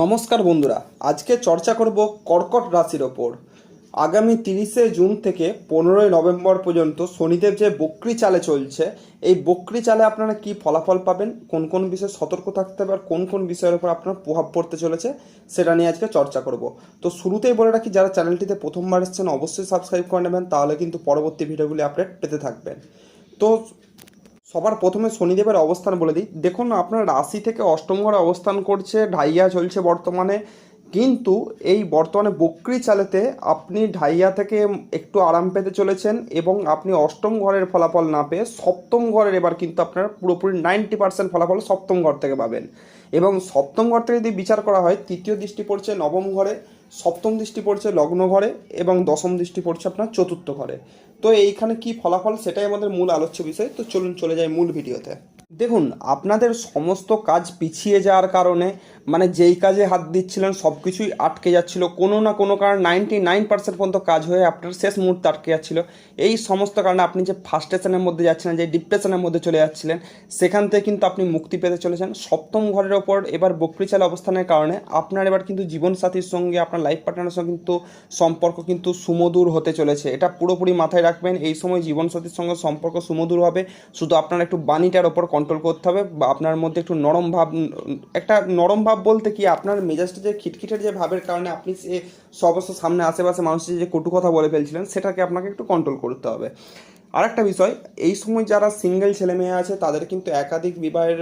নমস্কার বন্ধুরা, আজকে চর্চা করব কর্কট রাশির ওপর। আগামী তিরিশে জুন থেকে পনেরোই নভেম্বর পর্যন্ত শনিদেব যে বক্রি চালে চলছে, এই বক্রি চালে আপনারা কি ফলাফল পাবেন, কোন কোন বিষয়ে সতর্ক থাকতে হবে, আর কোন কোন বিষয়ের উপর আপনার প্রভাব পড়তে চলেছে, সেটা নিয়ে আজকে চর্চা করব। তো শুরুতেই বলে রাখি, যারা চ্যানেলটিতে প্রথমবার এসেছেন, অবশ্যই সাবস্ক্রাইব করে নেবেন, তাহলে কিন্তু পরবর্তী ভিডিওগুলি আপডেট পেতে থাকবেন। তো সবার প্রথমে শনিদেবের অবস্থান বলে দিই। দেখুন, আপনার রাশি থেকে অষ্টম ঘরে অবস্থান করছে, ঢাইয়া চলছে বর্তমানে। কিন্তু এই বর্তমানে বকরি চালেতে আপনি ঢাইয়া থেকে একটু আরাম পেতে চলেছেন এবং আপনি অষ্টম ঘরের ফলাফল না পেয়ে সপ্তম ঘরের এবার কিন্তু আপনার পুরোপুরি নাইনটি পার্সেন্ট ফলাফল সপ্তম ঘর থেকে পাবেন। এবং সপ্তম ঘর থেকে যদি বিচার করা হয়, তৃতীয় দৃষ্টি পড়ছে নবম ঘরে, সপ্তম দৃষ্টি পড়ছে লগ্ন ঘরে এবং দশম দৃষ্টি পড়ছে আপনার চতুর্থ ঘরে। তো এইখানে কি ফলাফল? সেটাই আমাদের মূল আলোচ্য বিষয়। তো চলুন চলে যাই মূল ভিডিওতে। দেখুন, আপনাদের সমস্ত কাজ পিছিয়ে যাওয়ার কারণে মানে যেই কাজে হাত দিচ্ছিলেন, সব কিছুই আটকে যাচ্ছিল। কোনো না কোনো কারণ নাইনটি নাইন পার্সেন্ট পর্যন্ত কাজ হয়ে আপনার শেষ মুহূর্তে আটকে যাচ্ছিল। এই সমস্ত কারণে আপনি যে ফার্স্টেশনের মধ্যে যাচ্ছিলেন, যে ডিপ্রেশনের মধ্যে চলে যাচ্ছিলেন, সেখান থেকে কিন্তু আপনি মুক্তি পেতে চলেছেন। সপ্তম ঘরের ওপর এবার বকরিচাল অবস্থানের কারণে আপনার এবার কিন্তু জীবনসাথীর সঙ্গে, আপনার লাইফ পার্টনারের সঙ্গে কিন্তু সম্পর্ক কিন্তু সুমধুর হতে চলেছে। এটা পুরোপুরি মাথায় রাখবেন, এই সময় জীবনসাথীর সঙ্গে সম্পর্ক সুমধুর হবে। শুধু আপনার একটু বাণীটার ওপর কন্ট্রোল করতে হবে, বা আপনার মধ্যে একটু নরম ভাব, একটা নরম ভাব বলতে কি, আপনার মেজাজটা যে খিটখিটের যে ভাবের কারণে আপনি সে সমস্ত সামনে আশেপাশে মানুষের যে কটু কথা বলে ফেলছিলেন, সেটাকে আপনাকে একটু কন্ট্রোল করতে হবে। আরেকটা বিষয়, এই সময় যারা সিঙ্গেল ছেলে মেয়ে আছে, তাদের কিন্তু একাধিক বিবাহের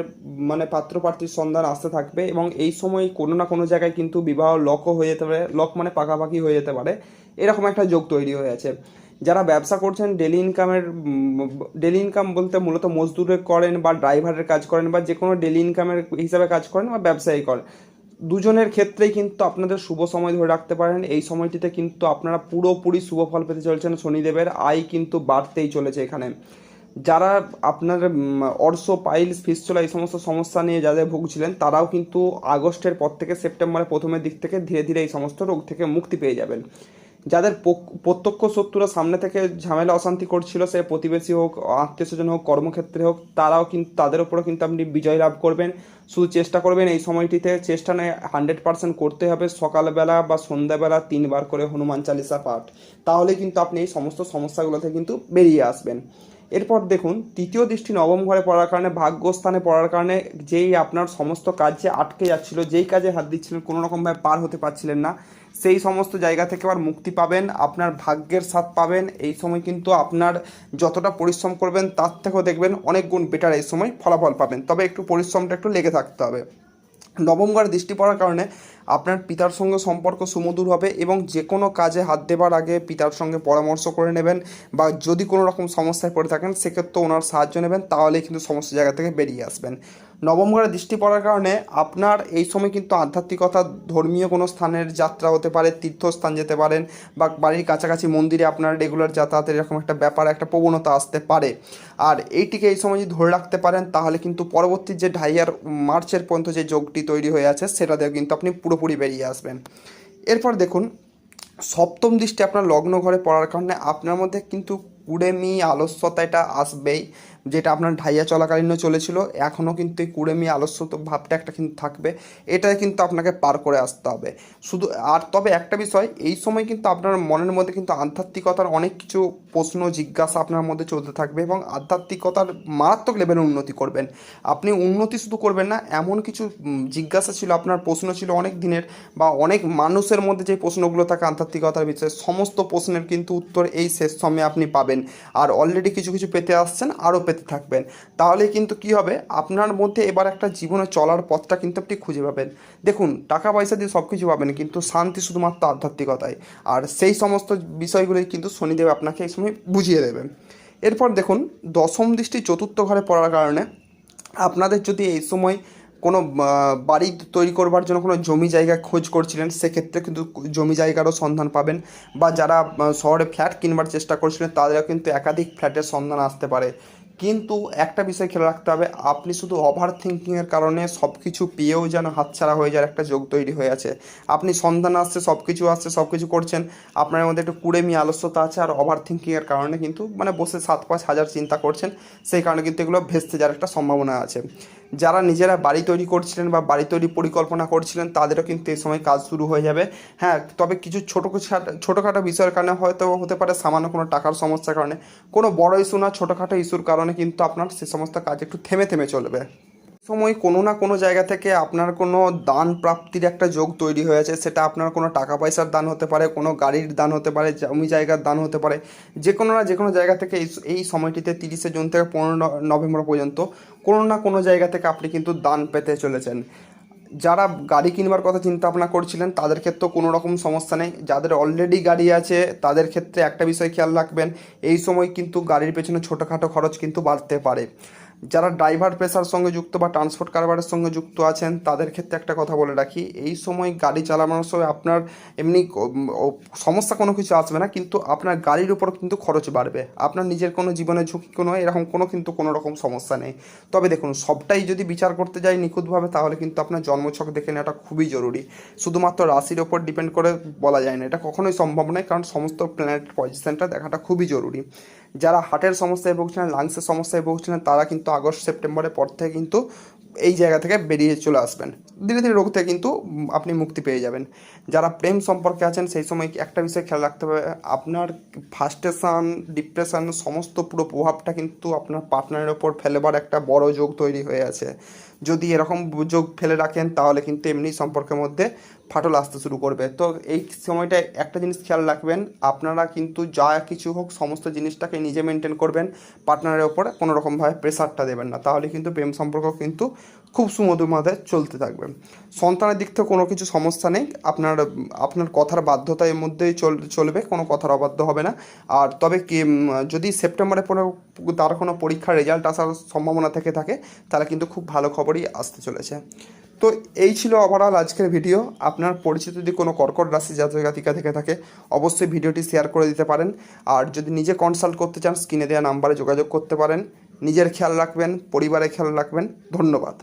মানে পাত্র প্রার্থীর সন্ধান আসতে থাকবে, এবং এই সময় কোনো না কোনো জায়গায় কিন্তু বিবাহ লকও হয়ে যেতে পারে লক মানে পাকাপাকি হয়ে যেতে পারে, এরকম একটা যোগ তৈরি হয়ে আছে। যারা ব্যবসা করছেন ডেলি ইনকামের ডেলি ইনকাম বলতে মূলত মজদুরে করেন বা ড্রাইভারের কাজ করেন বা যে কোনো ডেলি ইনকামের হিসাবে কাজ করেন বা ব্যবসায়ী করেন। দুজনের ক্ষেত্রেই কিন্তু আপনাদের শুভ সময় ধরে রাখতে পারেন। এই সময়টিতে কিন্তু আপনারা পুরোপুরি শুভ ফল পেতে চলেছেন শনিদেবের। আয় কিন্তু বাড়তেই চলেছে এখানে। যারা আপনার অর্শ পাইলস, ফিসচুলা এই সমস্ত সমস্যা নিয়ে যাদের ভুগছিলেন, তারাও কিন্তু আগস্টের পর থেকে সেপ্টেম্বরের প্রথমের দিক থেকে ধীরে ধীরে এই সমস্ত রোগ থেকে মুক্তি পেয়ে যাবেন। যাদের প্রত্যক্ষ শত্রুরা সামনে থেকে ঝামেলা, অশান্তি করছিল, সে প্রতিবেশী হোক, আত্মীয় স্বজন হোক, কর্মক্ষেত্রে হোক, তারাও কিন্তু তাদের উপরও কিন্তু আপনি বিজয় লাভ করবেন। শুধু চেষ্টা করবেন এই সময়টিতে চেষ্টা নেই হান্ড্রেড পার্সেন্ট করতে হবে। সকালবেলা বা সন্ধ্যাবেলা তিনবার করে হনুমান চালিসা পাঠ। তাহলে কিন্তু আপনি এই সমস্ত সমস্যাগুলো থেকে কিন্তু বেরিয়ে আসবেন। এরপর দেখুন, তৃতীয় দৃষ্টি নবম ঘরে পড়ার কারণে, ভাগ্যস্থানে পড়ার কারণে যেই আপনার সমস্ত কাজ আটকে যাচ্ছিল, যেই কাজে হাত দিচ্ছিলেন, কোনো রকমভাবে পার হতে পারছিলেন না সেই সমস্ত জায়গা থেকে আবার মুক্তি পাবেন, আপনার ভাগ্যের সাথ পাবেন। এই সময় কিন্তু আপনার যতটা পরিশ্রম করবেন, তার থেকেও দেখবেন অনেক গুণ বেটার এই সময় ফলাফল পাবেন। তবে একটু পরিশ্রমটা একটু লেগে থাকতে হবে। নবম ঘরে দৃষ্টি পড়ার কারণে আপনার পিতার সঙ্গে সম্পর্ক সুমধুর হবে এবং যে কোনো কাজে হাত দেবার আগে পিতার সঙ্গে পরামর্শ করে নেবেন বা যদি কোনো রকম সমস্যায় পড়ে থাকেন, সেক্ষেত্রে ওনার সাহায্য নেবেন, তাহলেই কিন্তু সমস্ত জায়গা থেকে বেরিয়ে আসবেন। নবম ঘরে দৃষ্টি পড়ার কারণে আপনার এই সময় কিন্তু আধ্যাত্মিকতা ধর্মীয় কোনো স্থানের যাত্রা হতে পারে, তীর্থস্থান যেতে পারেন বা বাড়ির কাছাকাছি মন্দিরে আপনার রেগুলার যাতায়াতের এরকম একটা ব্যাপার, একটা প্রবণতা আসতে পারে। আর এইটিকে এই সময় যদি ধরে রাখতে পারেন, তাহলে কিন্তু পরবর্তী যে ঢাইয়ার মার্চের পর্যন্ত যে যোগটি তৈরি হয়ে আছে, সেটা সেটাতেও কিন্তু আপনি পুরোপুরি বেরিয়ে আসবেন। এরপর দেখুন, সপ্তম দৃষ্টি আপনার লগ্ন ঘরে পড়ার কারণে আপনার মধ্যে কিন্তু কুড়েমি আলস্যতা এটা আসবেই যেটা আপনার ঢাইয়া চলাকালীনও চলেছিল, এখনও কিন্তু এই কুড়েমি আলস্যত ভাবটা একটা কিন্তু থাকবে এটা কিন্তু আপনাকে পার করে আসতে হবে। শুধু, আর তবে একটা বিষয়, এই সময় কিন্তু আপনার মনের মধ্যে কিন্তু আধ্যাত্মিকতার অনেক কিছু প্রশ্ন, জিজ্ঞাসা আপনার মধ্যে চলতে থাকবে এবং আধ্যাত্মিকতার মারাত্মক লেভেলে উন্নতি করবেন। আপনি উন্নতি শুধু করবেন না, এমন কিছু জিজ্ঞাসা ছিল, আপনার প্রশ্ন ছিল অনেক দিনের বা অনেক মানুষের মধ্যে যে প্রশ্নগুলো থাকে আধ্যাত্মিকতার বিষয়ে, সমস্ত প্রশ্নের কিন্তু উত্তর এই শেষ সময়ে আপনি পাবেন। আর অলরেডি কিছু কিছু পেতে আসছেন, আরও পেতে থাকবেন। তাহলে কিন্তু কি হবে? আপনার মধ্যে এবার একটা জীবনে চলার পথটা কিন্তু আপনি খুঁজে পাবেন। দেখুন টাকা পয়সা দিয়ে সব কিছু পাবেন, কিন্তু শান্তি শুধুমাত্র আধ্যাত্মিকতায়। আর সেই সমস্ত বিষয়গুলোই কিন্তু শনিদেব আপনাকে এই সময় বুঝিয়ে দেবেন। এরপর দেখুন, দশম দৃষ্টি চতুর্থ ঘরে পড়ার কারণে আপনাদের যদি এই সময় কোনো বাড়ি তৈরি করবার জন্য কোনো জমি জায়গা খোঁজ করছিলেন, সেক্ষেত্রে কিন্তু জমি জায়গারও সন্ধান পাবেন। বা যারা শহরে ফ্ল্যাট কিনবার চেষ্টা করছিলেন, তাদেরও কিন্তু একাধিক ফ্ল্যাটের সন্ধান আসতে পারে। কিন্তু একটা বিষয় খেয়াল রাখতে হবে, আপনি শুধু ওভার থিঙ্কিংয়ের কারণে সব কিছু পেয়েও যেন হাতছাড়া হয়ে যাওয়ার একটা যোগ তৈরি হয়ে আছে। আপনি সন্ধান আসছে সব কিছু আসছে সব কিছু করছেন, আপনার মধ্যে একটু কুড়েমি আলস্যতা আছে আর ওভার থিঙ্কিংয়ের কারণে কিন্তু মানে বসে সাত পাঁচ হাজার চিন্তা করছেন, সেই কারণে কিন্তু এগুলো ভেস্তে যাওয়ার একটা সম্ভাবনা আছে। যারা নিজেরা বাড়ি তৈরি করছিলেন বা বাড়ি তৈরি পরিকল্পনা করছিলেন, তাদেরও কিন্তু এই সময় কাজ শুরু হয়ে যাবে। হ্যাঁ তবে কিছু ছোটো ছোটোখাটো বিষয়ের কারণে হয়তো হতে পারে সামান্য কোনো টাকার সমস্যার কারণে। কোনো বড় ইস্যু না, ছোটোখাটো ইস্যুর কারণে কিন্তু আপনার সে সমস্ত কাজ একটু থেমে থেমে চলবে। সময় কোনো না কোনো জায়গা থেকে আপনার কোনো দান প্রাপ্তির একটা যোগ তৈরি হয়েছে সেটা আপনার কোনো টাকা পয়সার দান হতে পারে, কোনো গাড়ির দান হতে পারে, জমি জায়গার দান হতে পারে। যে কোনো না যে কোনো জায়গা থেকে এই এই সময়টিতে তিরিশে জুন থেকে পনেরো নভেম্বর পর্যন্ত কোনো না কোনো জায়গা থেকে আপনি কিন্তু দান পেতে চলেছেন। যারা গাড়ি কিনবার কথা চিন্তা ভাবনা করছিলেন, তাদের ক্ষেত্রেও কোনো রকম সমস্যা নেই। যাদের অলরেডি গাড়ি আছে, তাদের ক্ষেত্রে একটা বিষয় খেয়াল রাখবেন, এই সময় কিন্তু গাড়ির পেছনে ছোটোখাটো খরচ কিন্তু বাড়তে পারে। যারা ড্রাইভার পেশার সঙ্গে যুক্ত বা ট্রান্সপোর্ট কারবারের সঙ্গে যুক্ত আছেন, তাদের ক্ষেত্রে একটা কথা বলে রাখি, এই সময় গাড়ি চালানোর সময় আপনার এমনি সমস্যা কোনো কিছু আসবে না, কিন্তু আপনার গাড়ির উপর কিন্তু খরচ বাড়বে। আপনার নিজের কোনো জীবনের ঝুঁকি কোনো, এরকম কোনো কিন্তু কোনো রকম সমস্যা নেই। তবে দেখুন, সবটাই যদি বিচার করতে যাই নিখুঁতভাবে, তাহলে কিন্তু আপনার জন্মছক দেখে নেওয়াটা খুবই জরুরি। শুধুমাত্র রাশির ওপর ডিপেন্ড করে বলা যায় না, এটা কখনোই সম্ভব নয়, কারণ সমস্ত প্ল্যানেট পজিশনটা দেখাটা খুবই জরুরি। যারা হার্টের সমস্যায় ভুগছিলেন, লাংসের সমস্যায় ভুগছিলেন, তারা কিন্তু আগস্ট, সেপ্টেম্বরের পর থেকে কিন্তু এই জায়গা থেকে বেরিয়ে চলে আসবেন। ধীরে ধীরে রোগ থেকে কিন্তু আপনি মুক্তি পেয়ে যাবেন। যারা প্রেম সম্পর্কে আছেন, সেই সময় একটা বিষয় খেয়াল রাখতে হবে, আপনার ফার্স্টেশন ডিপ্রেশন সমস্ত পুরো প্রভাবটা কিন্তু আপনার পার্টনারের ওপর ফেলেবার একটা বড় যোগ তৈরি হয়ে আছে। যদি এরকম যোগ ফেলে রাখেন, তাহলে কিন্তু এমনি সম্পর্কের মধ্যে ফাটল আসতে শুরু করবে। তো এই সময়টায় একটা জিনিস খেয়াল রাখবেন, আপনারা কিন্তু যা কিছু হোক সমস্ত জিনিসটাকে নিজে মেনটেন করবেন পার্টনারের ওপরে কোনো রকমভাবে প্রেশারটা দেবেন না। তাহলে কিন্তু প্রেম সম্পর্ক কিন্তু খুব সুমধুর মাথায় চলতে থাকবে। সন্তানের দিক থেকে কোনো কিছু সমস্যা নেই, আপনার আপনার কথার বাধ্যতা এর মধ্যেই চল, চলবে, কোনো কথার অবাধ্য হবে না। আর তবে কি যদি সেপ্টেম্বরে পরে তার কোনো পরীক্ষার রেজাল্ট আসার সম্ভাবনা থেকে থাকে, তাহলে কিন্তু খুব ভালো খবরই আসতে চলেছে। তো এই ছিল ওভারঅল আজকের ভিডিও আপনার পরিচিত যদি কোনো কর্কট রাশি জাতক থেকে থাকে, অবশ্যই ভিডিওটি শেয়ার করে দিতে পারেন। আর যদি নিজে কনসাল্ট করতে চান স্ক্রিনে দেওয়া নাম্বারে যোগাযোগ করতে পারেন। নিজের খেয়াল রাখবেন, পরিবারের খেয়াল রাখবেন। ধন্যবাদ।